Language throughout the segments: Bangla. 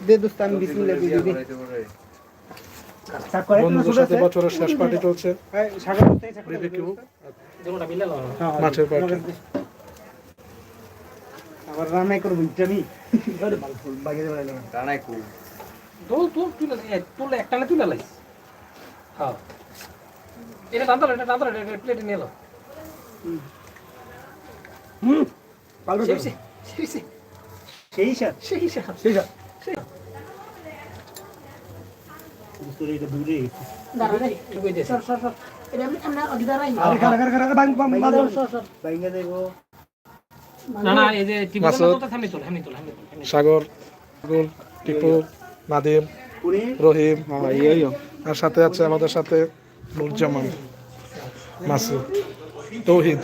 দে দোস্ত আমি বিসমিল্লাহ দিয়ে দিই বন্ধুদের সাথে বছরের শেষ পার্টি চলছে। সাগর কোথায় সাগর বিবিকিউ দুটোটা মিলে লাও। হ্যাঁ, হ্যাঁ, মাছের পার্টি আবার রান্নাই করব আমি বাগিয়ে দেবো দোল তুল তুলে তুলে একটা না তুলে লাইস। হ্যাঁ। এটা টানতো এটা টানতো এটা প্লেটে নিয়ে এলো হুম পালবে সেই সেই সেই সেই সেই সাগর টিপু, নাদিম, রহিম, আর সাথে আছে আমাদের সাথে নুরজামান, মাসুদ, তৌহিদ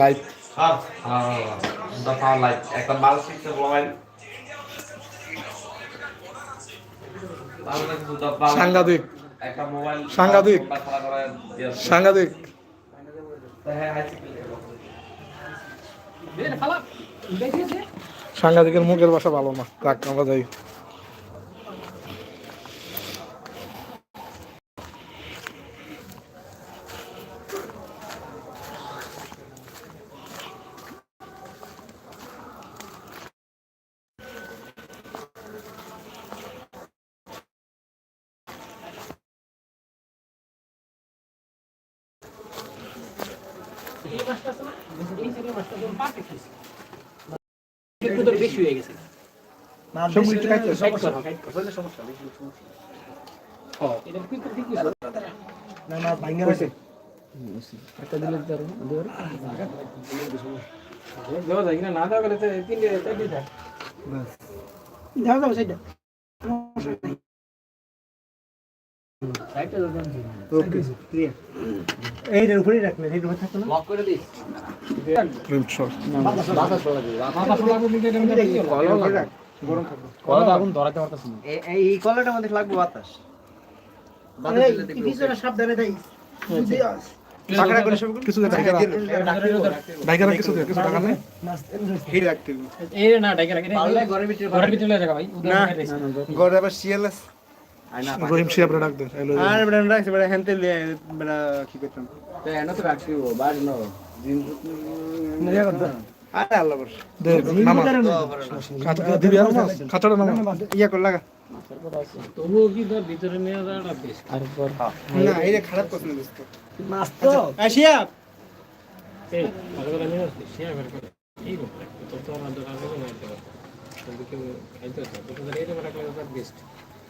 লাইট দফা লাইক। একটা মাল শিখতে মোবাইল সাংঘাতিক। সাংঘাতিক। সাংঘাতিক। সাংঘাতিকের মুখের বাসা ভালো না। তাক আমরা যাই। মাছটা আছে না এই যে মাছটা তো পারফেক্ট হইছে একটু তো বেশি হয়ে গেছে সব কিছু খাইতে সাইড করো সমস্যা হ্যাঁ এটা কিন্তু ঠিক হইছে না না বাইঙ্গা হইছে দেওয়া দেওয়া গেলে তিনটে চারটে থাক দাও দাও সাইডটা ওকে ক্লিয়ার এই উপরে রাখলে এই উপরে থাকতো না লক করে দিস লিফট শট মাথা শোলা করে দিতে এটা কি হলো উপরে রাখ, গরম থাকবে কলটা আগুন ধরাতে পারতাছ না এই এই কলাটার লাগবে বাতাস সাবধানে দেই পাকড়া করে সব কিছু দে ডাইকারা ডাইকারা কিছু কিছু টাকা নেই হিট রাখতে এই না ডাইকে রাখে ঘরের ভিতরে ঘরের ভিতরে লাগা ভাই। না। বাইরে আবার শিয়াল আছে রহিম শিয়াবরে ডাক দে হ্যালো আর বড় রাখছে বড় হ্যান্তে বড় কি করতাম মজা করতো আরে আল্লাহ বস দে নামা খাঁচা দিবি আর খাঁচাটা নামা ইয়া কর লাগা তবুও কি তোর ভিতরে নিয়ে যাওয়াটা বেশ না এই যে খারাপ করছ না দোস্ত মাছ তো আসিয়া এই ভালো করে নিয়ে আসছিস শেয়ার করে এই ব্যাপার তো আমার দোকানে কোনো মারতে কিন্তু খাইতে তোর তো এটা রাখলে তো বেস্ট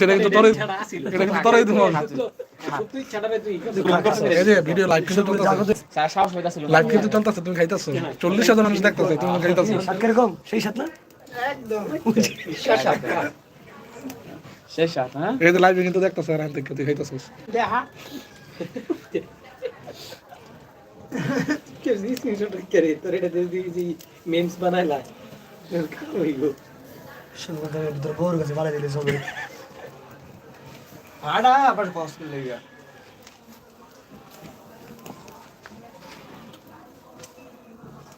সেটা কিন্তু তোরাই এটা কিন্তু তোরাই দিব। তুই ছাড়াবে তুই এই যে ভিডিও লাইভ কিন্তু লাইভ কিন্তু চলতেছে তুমি খাইতেছো। চল্লিশ হাজার মানুষ দেখতেছে তুমি খাইতেছো। কীরকম? সেই সাথ না? এই লাইভে কিন্তু দেখতেছে আর থেকে তুই খাইতেছিস দেখা। কেউ স্ক্রিনশট করে তোর এটা দিয়ে মেমস বানাইলা। ওইগো সুন্দর ভিতর বোর গেছে ভালো দিলে সব আড়া আবার কষ্ট করে লেগা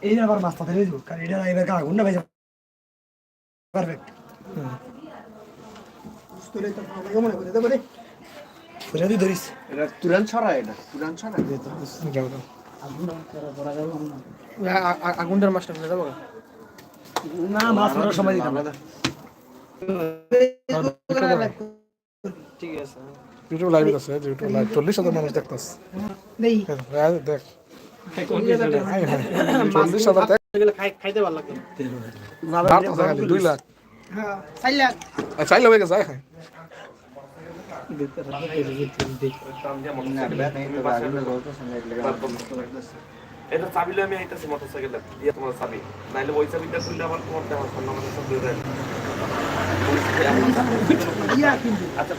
এই আবার মাস্তা ধরে দিব কারণ এটা এবার কা গুন্ডা ভাই পারফেক্ট তোরে করে ফুরা দি ধরিস। এটা তুরান ছড়া এটা তুরান ছড়া। আগুনটার মাছটা ফেলে দেবো না মাছ ধরার সময় দিতাম ঠিক আছে। ইউটিউব লাইভ আছে ইউটিউব লাইভ চল্লিশ হাজার মানুষ দেখতেছে দেখ। হাই হাই চল্লিশ হাজার খাইতে ভালো লাগে। দুই লাখ। হ্যাঁ চাইলে হয়ে গেছে খাই এটা চাবি আমি আইতাছি মোটরসাইকেলে দিয়ে তোমার চাবি। নাইলে ওই চাবিটা তুললে আবার তোমার দেওয়ার ফোন নাম্বার সব দিয়ে দেয় আচ্ছা